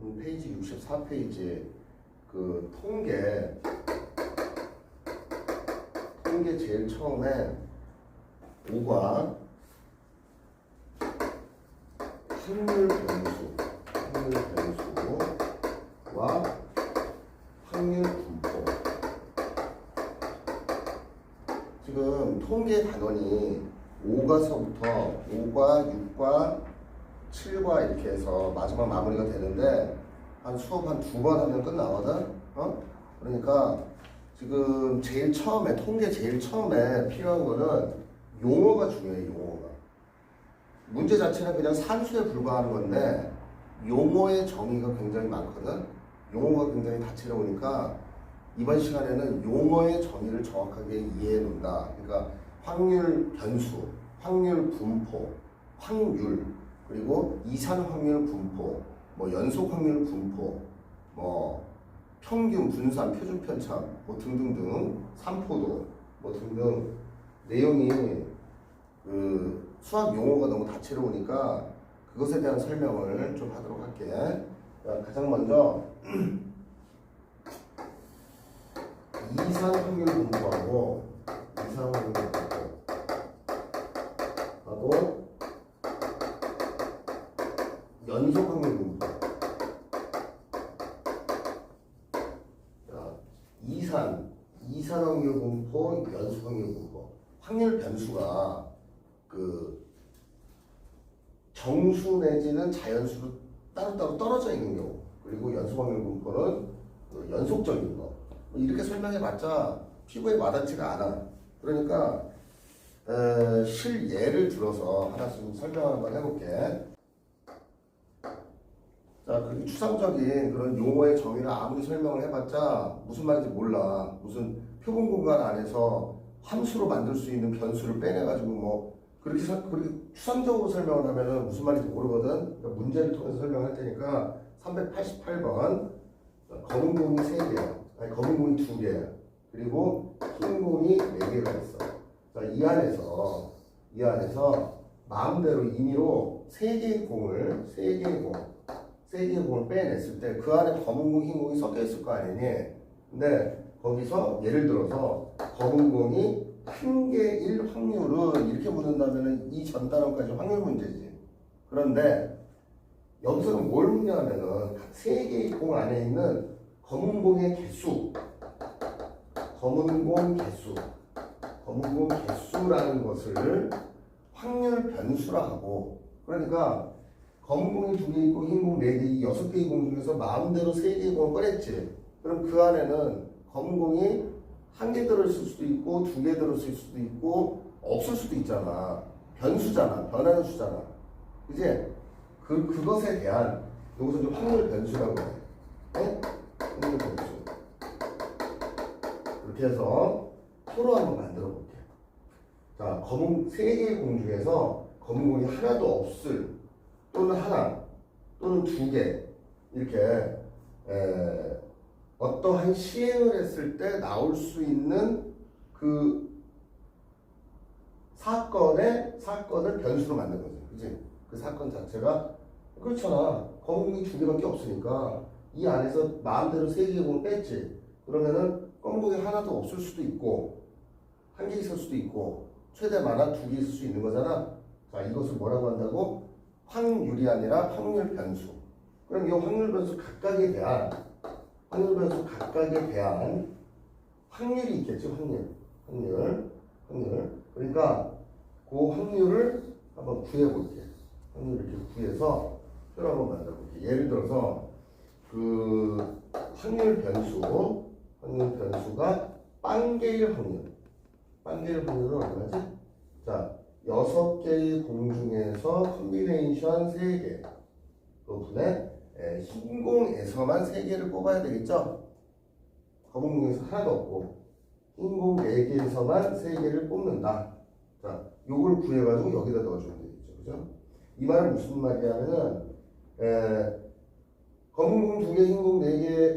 음, 페이지 64페이지 그 통계. 통계 제일 처음에 5과 확률 변수 확률 변수와 확률 분포. 지금 통계 단원이 5가서부터 5과 6과 7과 이렇게 해서 마지막 마무리가 되는데 한 수업 한 두 번 하면 끝나거든. 어? 그러니까 지금 제일 처음에 통계 제일 처음에 필요한 거는 용어가 중요해 용어가. 문제 자체는 그냥 산수에 불과한 건데 용어의 정의가 굉장히 많거든. 용어가 굉장히 다채로우니까 이번 시간에는 용어의 정의를 정확하게 이해해 놓는다. 그러니까 확률 변수, 확률 분포, 확률, 그리고 이산 확률 분포, 뭐 연속 확률 분포, 뭐 평균, 분산, 표준 편차, 뭐 등등등, 삼포도, 뭐 등등 내용이 그 수학 용어가 너무 다채로우니까 그것에 대한 설명을 좀 하도록 할게. 자, 가장 먼저 이산 확률 분포하고 이산 확률 분포하고 연속 확률 분포. 자, 이산, 이산 확률 분포, 연속 확률 분포. 확률 변수가 그 정수 내지는 자연수로 따로따로 떨어져 있는 경우. 그리고 연속 확률 분포는 그 연속적인 거. 뭐 이렇게 설명해봤자 피부에 와닿지가 않아. 그러니까 에, 실 예를 들어서 하나씩 설명 한번 해볼게. 자, 그 추상적인 그런 용어의 정의를 아무리 설명을 해봤자 무슨 말인지 몰라. 무슨 표본 공간 안에서 함수로 만들 수 있는 변수를 빼내가지고 뭐 그렇게 서- 그렇게 추상적으로 설명을 하면은 무슨 말인지 모르거든. 그러니까 문제를 통해서 설명할 테니까 388번 검은 공이 3개, 아니 검은 공이 2개, 그리고 흰 공이 4개가 있어. 자, 이 안에서 이 안에서 마음대로 임의로 3개의 공을 3개의 공 세 개의 공을 빼냈을 때 그 안에 검은 공, 흰 공이 섞여 있을 거 아니니? 근데 거기서 예를 들어서 검은 공이 한 개일 확률은 이렇게 묻는다면은 이전 단원까지 확률 문제지. 그런데 여기서는 뭘 묻냐면은 세 개의 공 안에 있는 검은 공의 개수, 검은 공 개수, 검은 공 개수라는 것을 확률 변수라 하고 그러니까 검은 공이 두 개 있고 흰 공 네 개, 이 여섯 개의 공 중에서 마음대로 세 개의 공을 꺼냈지. 그럼 그 안에는 검은 공이 한 개 들어있을 수도 있고 두 개 들어있을 수도 있고 없을 수도 있잖아. 변수잖아. 변하는 수잖아. 이제 그 그것에 대한 여기서 좀 확률 변수라고 해. 네? 확률 변수. 이렇게 해서 표로 한번 만들어 볼게. 자, 검은 세 개의 공 중에서 검은 공이 하나도 없을 또는 하나 또는 두 개 이렇게 에, 어떠한 시행을 했을 때 나올 수 있는 그 사건의 사건을 변수로 만든 거죠. 그지? 그 사건 자체가 그렇잖아. 검은공이 두 개밖에 없으니까 이 안에서 마음대로 세 개의 공을 뺐지. 그러면은 검은공이 하나도 없을 수도 있고 한 개 있을 수도 있고 최대 많아 두 개 있을 수 있는 거잖아. 자 이것을 뭐라고 한다고? 확률이 아니라 확률 변수. 그럼 이 확률 변수 각각에 대한 확률 변수 각각에 대한 확률이 있겠죠, 확률. 확률. 확률. 그러니까 그 확률을 한번 구해 볼게. 확률을 이렇게 구해서 표를 한번 만들어 볼게. 예를 들어서 그 확률 변수 확률 변수가 빵개일 확률. 빵개일 확률은 얼마지? 자, 여섯 개의 공 중에서 컨비네이션 세 개. 그 분에 에, 흰 공에서만 세 개를 뽑아야 되겠죠? 검은 공에서 하나도 없고 흰 공 네 개에서만 세 개를 뽑는다. 자, 요걸 구해가지고 여기다 넣어주면 되겠죠, 그죠? 이 말은 무슨 말이냐면은 에, 검은 공 두 개, 흰 공 네 개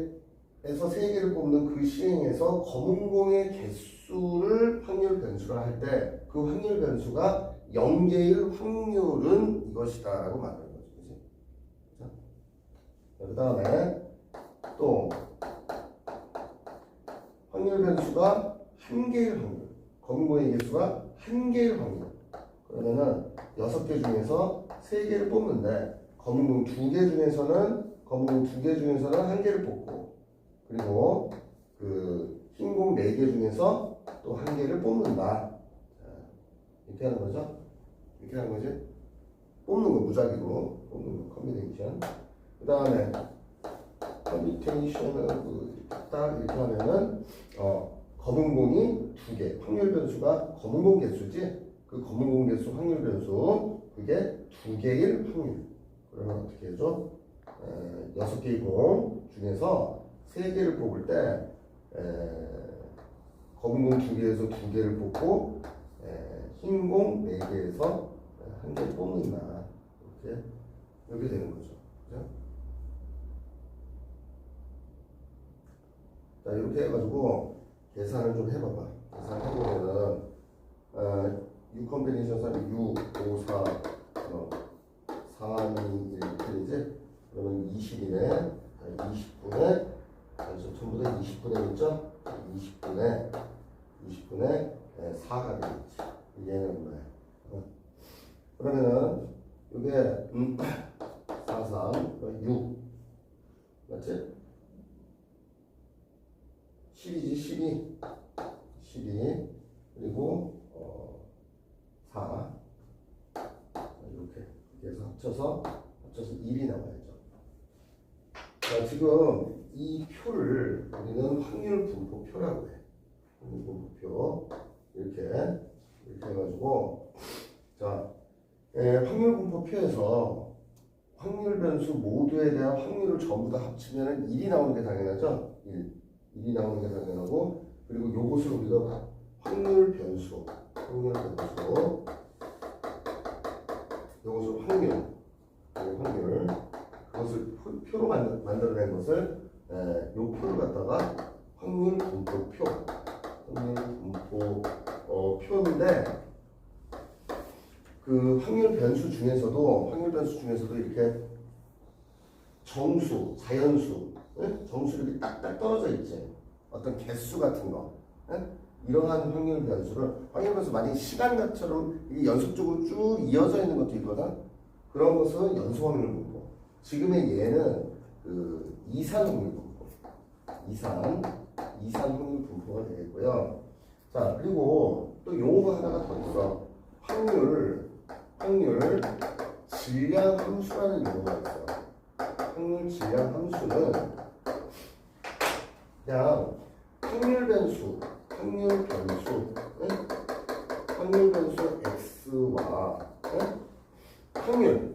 에서 세 개를 뽑는 그 시행에서 검은 공의 개수를 확률 변수로 할때 그 확률 변수가 0개일 확률은 이것이다 라고 말하는 거죠. 그 다음에 또 확률 변수가 한 개일 확률. 검은고의 개수가 한 개일 확률. 그러면은 여섯 개 중에서 세 개를 뽑는데 검은 공 두 개 중에서는 검은 공 두 개 중에서는 한 개를 뽑고 그리고 그 흰공 네개 중에서 또 한 개를 뽑는다. 자, 이렇게 하는 거죠? 이렇게 하는 거지? 뽑는 거 무작위로 뽑는 거 컨비네이션. 그 다음에 컨비테이션을 딱 이렇게 하면은 어 검은 공이 두 개. 확률 변수가 검은 공 개수지. 그 검은 공 개수 확률 변수 그게 두 개일 확률. 그러면 어떻게 해줘? 에, 여섯 개의 공 중에서 세 개를 뽑을 때 에, 검은 공 두 개에서 두 개를 뽑고 흰 공 네 개에서 한 개를 뽑는다. 이렇게 이렇게 되는 거죠. 그죠? 자 이렇게 해가지고 계산을 좀 해봐봐. 계산해보면은 어, 6 컨비네이션 3 6, 5, 4, 어, 4, 2, 1 틀리지? 그러면 20이네. 20분에 그래서 전부 다 20분에 있죠? 20분에 20분에 4가 되겠지. 얘는 뭐야? 어. 그러면은 이게 음, 4, 3, 6 맞지? 12지 12 12 그리고 어, 4 이렇게 이렇게 해서 합쳐서 합쳐서 1이 나와야죠. 자 지금 이 표를 우리는 확률 분포표라고 해. 확률 분포표 이렇게 이렇게 해가지고 자 예, 확률 분포표에서 확률 변수 모두에 대한 확률을 전부 다 합치면 1이 나오는 게 당연하죠. 1. 1이 나오는 게 당연하고 그리고 요것을 우리가 확률 변수 확률 변수 요것을 확률 이 확률 그것을 표- 표로 만들, 만들어낸 것을 에, 요 표를 갖다가 확률 분포표 뭐, 어, 표현인데 그 확률 변수 중에서도 확률 변수 중에서도 이렇게 정수, 자연수, 네? 정수 이렇게 딱딱 떨어져 있지. 어떤 개수 같은 거. 네? 이러한 확률 변수를 확률 변수 만약에 시간 같처럼 이게 연속적으로 쭉 이어져 있는 것도 있거든. 그런 것은 연소 확률 분포. 지금의 얘는 그 이상 확률 분포. 이상 230 분포가 되겠고요. 자, 그리고 또 용어가 하나가 더 있어. 확률, 확률, 질량 함수라는 용어가 있어. 확률, 질량 함수는 그냥 확률 변수, 확률 변수, 응? 확률 변수 x와 응? 확률,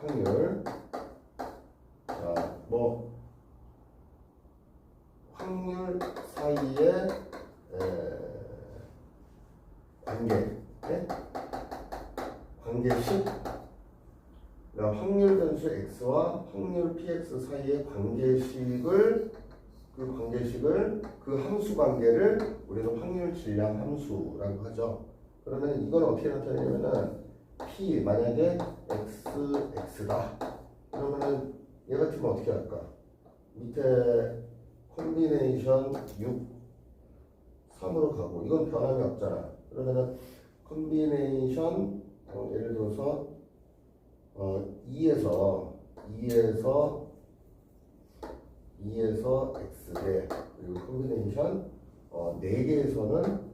확률, 자, 뭐 확률 사이의 에, 관계, 네? 관계식 확률 변수 x와 확률 px 사이의 관계식을 그 관계식을 그 함수 관계를 우리는 확률 질량 함수라고 하죠. 그러면 이건 어떻게 나타내냐면은 p 만약에 x x다. 그러면은 얘 같으면 어떻게 할까? 밑에 콤비네이션 6 3으로 가고 이건 변함이 없잖아. 그러면은 콤비네이션 어, 예를 들어서 어, 2에서 2에서 2에서 x대 그리고 콤비네이션 어, 4개에서는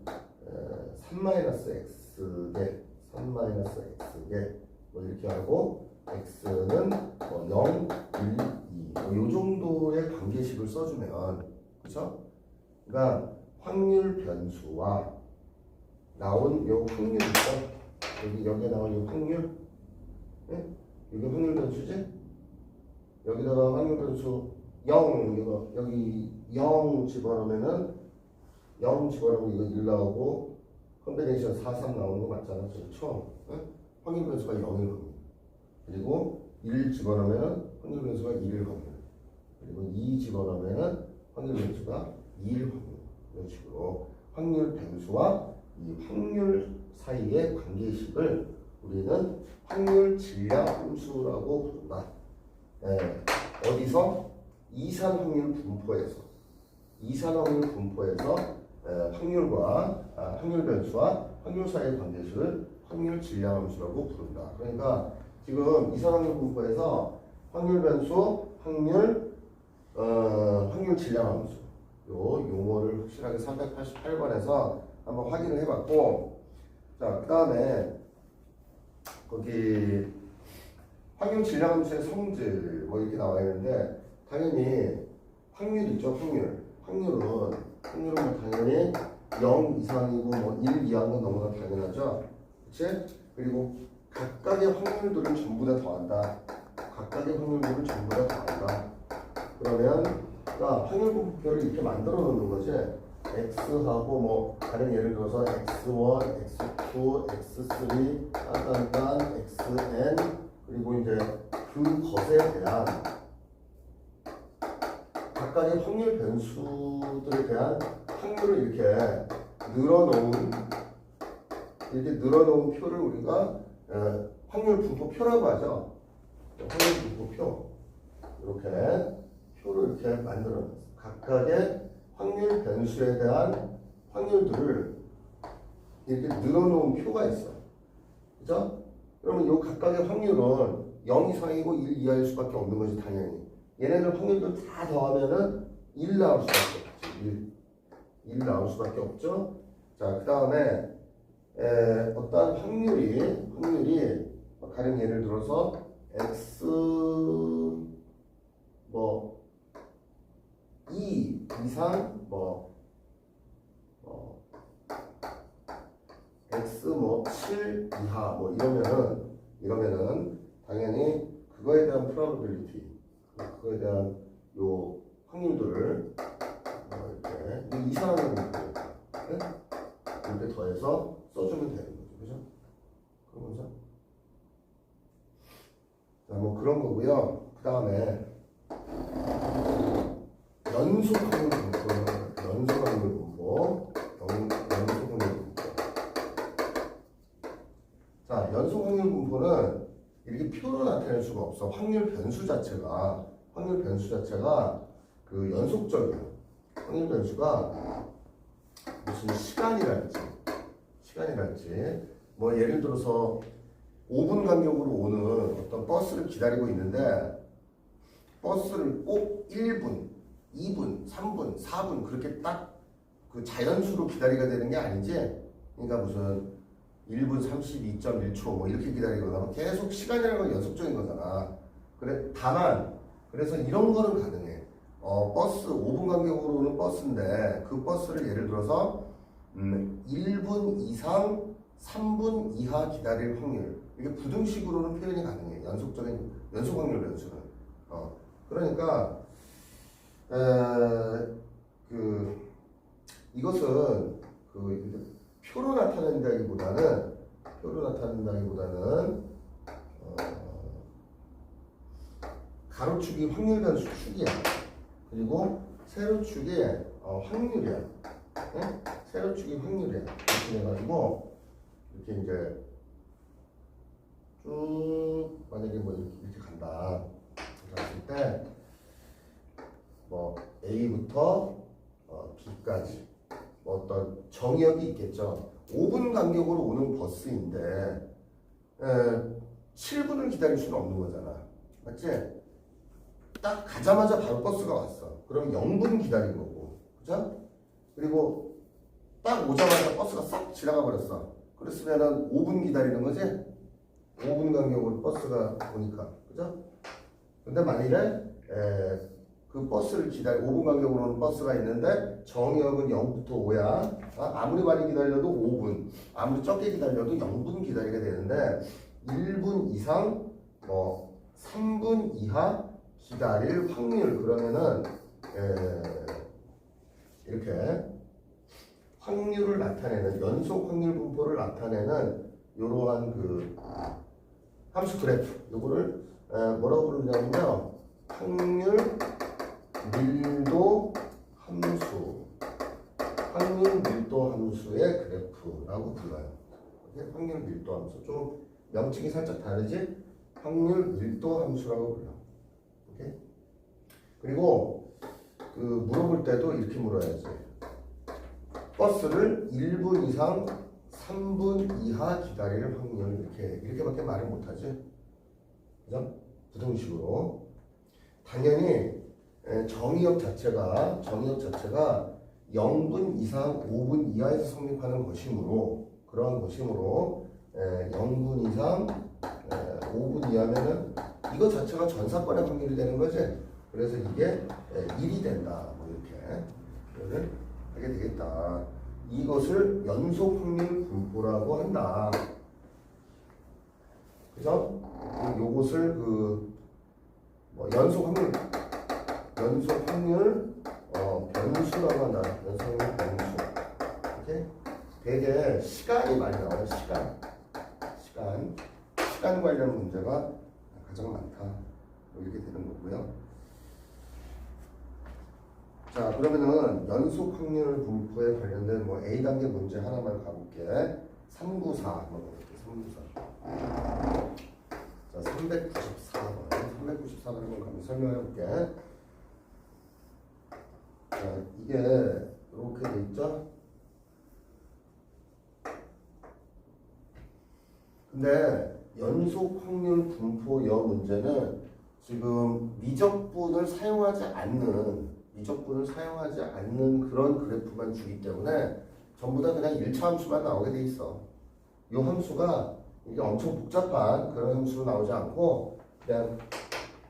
3-x대 3-x대 뭐 이렇게 하고 x는 뭐 0, 1, 2. 뭐요 정도의 관계식을 써주면 그렇죠? 그러니까 확률 변수와 나온 요 확률 있죠? 여기 여기에 나온 요 확률 네? 이게 확률 변수지? 여기다가 확률 변수 0 이거 여기 0 집어넣으면은 0 집어넣으면 이거 1 나오고 컨비네이션 4, 3 나오는 거 맞잖아 처음 응? 확률 변수가 0일 확률 그리고 1 집어넣으면 확률 변수가 1일 확률 그리고 2 집어넣으면 확률 변수가 2일 확률 이런 식으로 확률 변수와 이 확률 사이의 관계식을 우리는 확률 질량 함수라고 부른다. 예, 어디서? 이산 확률 분포에서 이산 확률 분포에서 에, 확률과 아, 확률 변수와 확률 사이의 관계수를 확률 질량 함수라고 부른다. 그러니까 지금 이산 확률 분포에서 확률 변수, 확률 어, 확률 질량 함수. 요 용어를 확실하게 388번에서 한번 확인을 해봤고 자 그 다음에 거기 확률 질량 함수의 성질 뭐 이렇게 나와 있는데 당연히 확률 있죠 확률. 확률은 확률은 뭐 당연히 0 이상이고 뭐 1 이하인 건 너무나 당연하죠. 그치? 그리고 각각의 확률들을 전부 다 더한다. 각각의 확률들을 전부 다 더한다. 그러면 자, 확률 분포를 이렇게 만들어 놓는 거지. X하고 뭐 다른 예를 들어서 x1, x2, x3, 딴딴딴, xn 그리고 이제 그 것에 대한 각각의 확률 변수들에 대한 확률을 이렇게 늘어놓은 이렇게 늘어놓은 표를 우리가 에, 확률 분포표라고 하죠. 확률 분포표 이렇게 표를 이렇게 만들어놨어. 각각의 확률 변수에 대한 확률들을 이렇게 늘어놓은 표가 있어. 그죠? 그러면 이 각각의 확률은 0 이상이고 1 이하일 수밖에 없는 거지 당연히. 얘네들 확률들 다 더하면은 1 나올 수밖에 없지. 1. 1 나올 수밖에 없죠. 자, 그 다음에 어떤 확률이 확률이 뭐 다른 예를 들어서 x 뭐 2 이상 뭐 어, x 뭐 7 이하 뭐 이러면은 이러면은 당연히 그거에 대한 probability 그거에 대한 요 확률들을 어, 이렇게 이상하는 거죠. 네? 이렇게 더해서 써주면 되는 거죠. 그죠? 그러면서 자, 뭐 그런 거고요. 그 다음에 연속 확률 분포, 연속 확률 분포, 연, 연속 확률 분포. 자, 연속 확률 분포는 이렇게 표로 나타낼 수가 없어. 확률 변수 자체가 확률 변수 자체가 그 연속적이야. 확률 변수가 무슨 시간이랄지 시간이랄지 뭐 예를 들어서 5분 간격으로 오는 어떤 버스를 기다리고 있는데 버스를 꼭 1분, 2분, 3분, 4분 그렇게 딱 그 자연수로 기다리가 되는 게 아니지. 그러니까 무슨 1분 32.1초 뭐 이렇게 기다리거나 뭐 계속 시간이라는 건 연속적인 거잖아. 그래 다만 그래서 이런 거는 가능해. 어 버스 5분 간격으로 오는 버스인데 그 버스를 예를 들어서 음, 1분 이상 3분 이하 기다릴 확률. 이게 부등식으로는 표현이 가능해 연속적인 연속 확률 변수는. 어 그러니까 에, 그 이것은 그 표로 나타낸다기보다는 표로 나타낸다기보다는 어, 가로축이 확률 변수 축이야. 그리고 세로축이 어, 확률이야. 응? 세로축이 확률이야 이렇게 해가지고 이렇게 이제 쭉 만약에 뭐 이렇게, 이렇게 간다. 그랬을 때 뭐 A부터 어, B까지 뭐 어떤 정의역이 있겠죠. 5분 간격으로 오는 버스인데 에, 7분을 기다릴 수는 없는 거잖아. 맞지? 딱 가자마자 바로 버스가 왔어. 그럼 0분 기다린 거고. 그죠? 그리고 딱 오자마자 버스가 싹 지나가 버렸어. 그랬으면은 5분 기다리는 거지? 5분 간격으로 버스가 오니까. 그죠? 근데 만일에 에, 그 버스를 기다리 5분 간격으로 오는 버스가 있는데 정역은 0부터 5야. 아 무리 많이 기다려도 5분. 아무리 적게 기다려도 0분 기다리게 되는데 1분 이상 뭐 3분 이하 기다릴 확률. 그러면은 에, 이렇게 확률을 나타내는 연속 확률 분포를 나타내는 이러한 그 함수 그래프 요거를 에, 뭐라고 부르냐면요 확률 밀도 함수 확률 밀도 함수의 그래프라고 불러요? 확률 밀도 함수 좀 명칭이 살짝 다르지 확률 밀도 함수라고 불러 오케이? 그리고 그 물어볼 때도 이렇게 물어야지. 버스를 1분 이상 3분 이하 기다릴 확률 이렇게 이렇게밖에 말을 못하지. 그죠? 부등식으로. 당연히 에, 정의역 자체가 정의역 자체가 0분 이상 5분 이하에서 성립하는 것이므로 그러한 것이므로 에, 0분 이상 에, 5분 이하면은 이거 자체가 전사건의 확률이 되는 거지. 그래서 이게 에, 1이 된다. 뭐 이렇게 하게 되겠다. 이것을 연속 확률 분포라고 한다. 그죠? 요것을 그 뭐 연속 확률 연속 확률 어, 변수라고 한다. 연속 확률 변수. 이렇게 되게 시간이 많이 나와요. 시간. 시간. 시간 관련 문제가 가장 많다. 뭐 이렇게 되는 거고요. 자, 그러면은 연속 확률 분포에 관련된 뭐 A 단계 문제 하나만 가볼게. 394 한번 가볼게. 394. 자, 394번. 394번 한번 가면 설명해 볼게. 자, 이게 이렇게 돼 있죠? 근데 연속 확률 분포 여 문제는 지금 미적분을 사용하지 않는 미적분을 사용하지 않는 그런 그래프만 주기 때문에 전부 다 그냥 1차 함수만 나오게 돼 있어. 이 함수가 이게 엄청 복잡한 그런 함수로 나오지 않고 그냥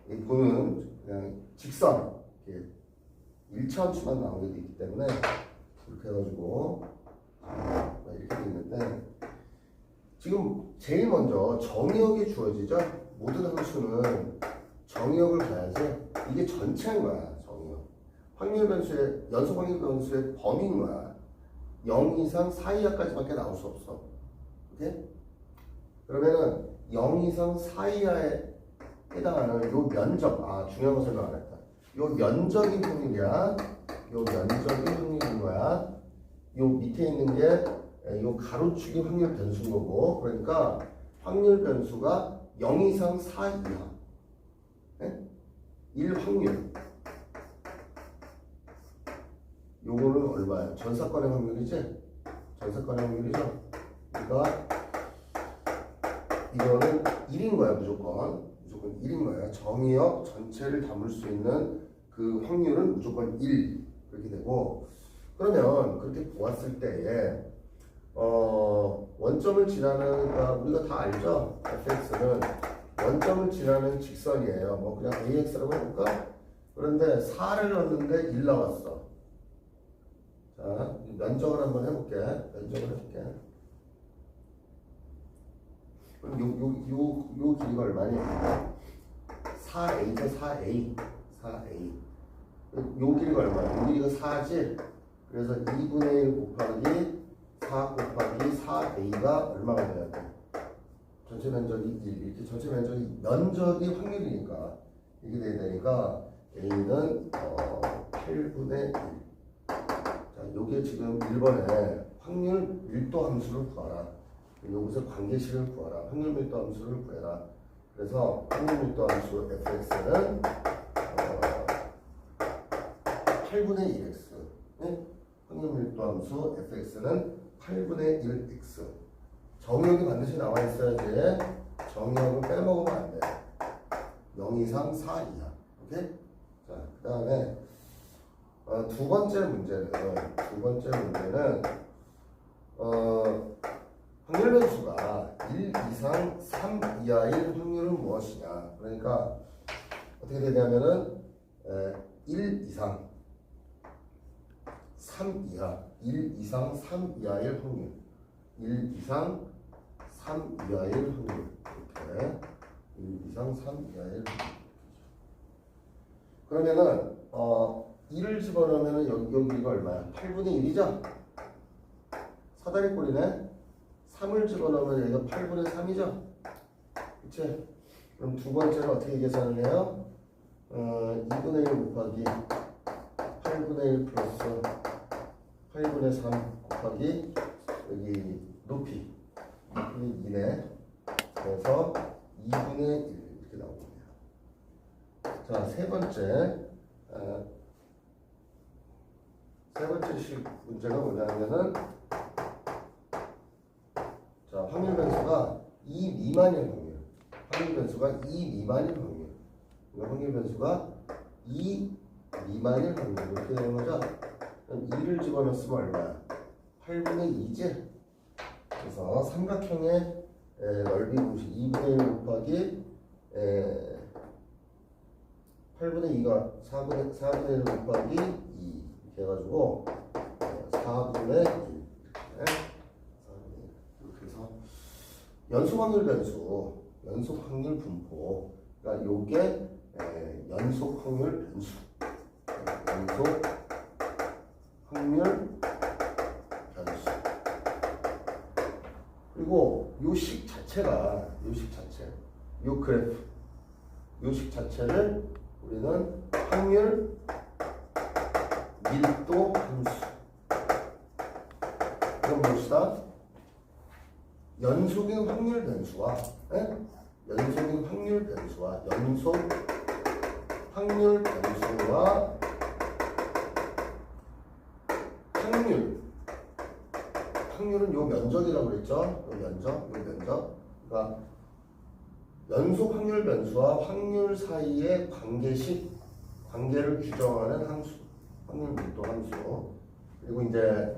이 보는 그냥 직선 이렇게 1차 함수만 나오게 돼 있기 때문에 이렇게 해가지고 이렇게 돼 있는데 지금 제일 먼저 정의역이 주어지죠. 모든 함수는 정의역을 봐야지 이게 전체인 거야. 확률 변수의 연속 확률 변수의 거야. 0 이상 4 이하까지밖에 나올 수 없어. 오케이? 그러면은 0 이상 4 이하에 해당하는 요 면적 아 중요한 거 설명 안 했다. 요 면적이 확률이야. 요 면적이 확률인 거야. 요 밑에 있는 게 예, 요 가로축이 확률 변수인 거고 그러니까 확률 변수가 0 이상 4 이하 예? 1 확률 요거는 얼마야? 전사건의 확률이지? 전사건의 확률이죠? 그러니까 이거는 1인 거야 무조건 무조건 1인 거야 정의역 전체를 담을 수 있는 그 확률은 무조건 1 그렇게 되고 그러면 그렇게 보았을 때에 어, 원점을 지나는 그러니까 우리가 다 알죠? fx는 원점을 지나는 직선이에요. 뭐 그냥 ax라고 해볼까? 그런데 4를 넣었는데 1 나왔어. 자, 면적을 한번 해볼게. 면적을 해볼게. 그럼 요, 요, 요, 요 길이가 얼마니? 4a죠, 4a. 4a. 요 길이가 얼마야? 요 길이가 4지? 그래서 2분의 1 곱하기 4 곱하기 4a가 얼마가 돼야 돼? 전체 면적이 1 이렇게 전체 면적이 면적이 확률이니까 이게 돼야 되니까 a는 어, 8분의 1. 자, 요게 지금 1번에 확률 밀도 함수를 구하라. 여기서 관계식을 구하라. 확률 밀도 함수를 구해라. 그래서 확률 밀도 함수 fx는 어, 8분의 1x. 네? 확률 밀도 함수 fx는 8분의 1x. 정의역이 반드시 나와 있어야지. 정의역을 빼먹으면 안 돼. 0 이상 4 이하. 오케이? 자, 그 다음에 어, 두 번째 문제는 두 번째 문제는 어, 확률 변수가 1 이상 3 이하일 확률은 무엇이냐? 그러니까 어떻게 되냐면은 에, 1 이상 3 이하 1 이상 3 이하일 확률. 1 이상 3 이하일 확률. 이렇게 1 이상 3 이하일 확률. 그러면은 어 1을 집어넣으면은 여기 여기가 얼마야? 8분의 1이죠? 사다리 꼴이네 3을 집어넣으면 여기가 8분의 3이죠? 그치? 그럼 두 번째는 어떻게 계산을 해요? 어 2분의 1 곱하기 8분의 1 플러스 8분의 3 곱하기 여기 높이 높이 2네 그래서 2분의 1 이렇게 나옵니다 자세 번째 에, 세 번째 식 문제가 뭐냐면은 자 확률 변수가 2 미만일 확률. 확률 변수가 2 미만일 확률. 이거 확률 변수가 2 미만일 확률. 이렇게 되는 거죠? 그럼 2를 집어넣으면 얼마야? 8분의 2지 그래서 삼각형의 에, 넓이 공식 2분의 1 곱하기 에, 8분의 2가 4분의, 4분의 1 곱하기 2 어, 4분의 1 네? 4분의 1 이렇게 해서 연속 확률 변수 연속 확률 분포 그러니까 요게 에, 연속 확률 변수 네, 연속 확률 변수 그리고 요식 자체가 요식 자체 요 그래프 요식 자체를 우리는 확률 밀도 함수. 그럼 봅시다. 연속인 확률 변수와 예? 연속인 확률 변수와 연속 확률 변수와 확률. 확률은 요 면적이라고 그랬죠? 요 면적 요 면적. 그러니까 연속 확률 변수와 확률 사이의 관계식 관계를 규정하는 함수 확률 밀도 함수 그리고 이제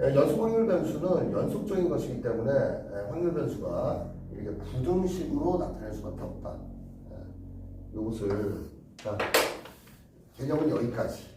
예, 연속 확률 변수는 연속적인 것이기 때문에 예, 확률 변수가 이렇게 부등식으로 나타낼 수밖에 없다. 예, 이것을 자 개념은 여기까지.